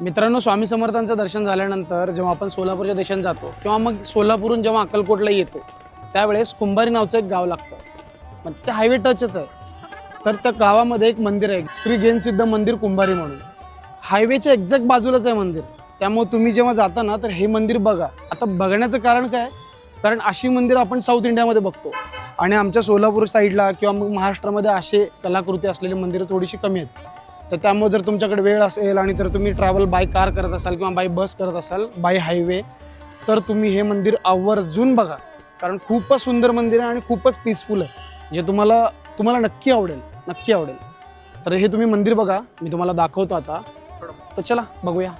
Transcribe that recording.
मित्रांनो स्वामी समर्थांचं दर्शन झाल्यानंतर जेव्हा आपण सोलापूरच्या देशात जातो किंवा मग सोलापूरहून जेव्हा अक्कलकोटला येतो त्यावेळेस कुंभारी नावचं एक गाव लागतं. मग ते हायवे टचच आहे. तर त्या गावामध्ये एक मंदिर आहे श्री गेनसिद्ध मंदिर कुंभारी म्हणून. हायवेच्या एक्झॅक्ट बाजूलाच आहे मंदिर. त्यामुळे तुम्ही जेव्हा जाता ना तर हे मंदिर बघा. आता बघण्याचं कारण काय? कारण अशी मंदिर आपण साऊथ इंडियामध्ये बघतो. आणि आमच्या सोलापूर साईडला किंवा मग महाराष्ट्रामध्ये असे कलाकृती असलेली मंदिरं थोडीशी कमी आहेत. तर त्यामुळे जर तुमच्याकडे वेळ असेल आणि तर तुम्ही ट्रॅव्हल बाय कार करत असाल किंवा बाय बस करत असाल बाय हायवे तर तुम्ही हे मंदिर आवर्जून बघा. कारण खूपच सुंदर मंदिर आहे आणि खूपच पीसफुल आहे. जे तुम्हाला तुम्हाला नक्की आवडेल नक्की आवडेल. तर हे तुम्ही मंदिर बघा. मी तुम्हाला दाखवतो आता. तर चला बघूया.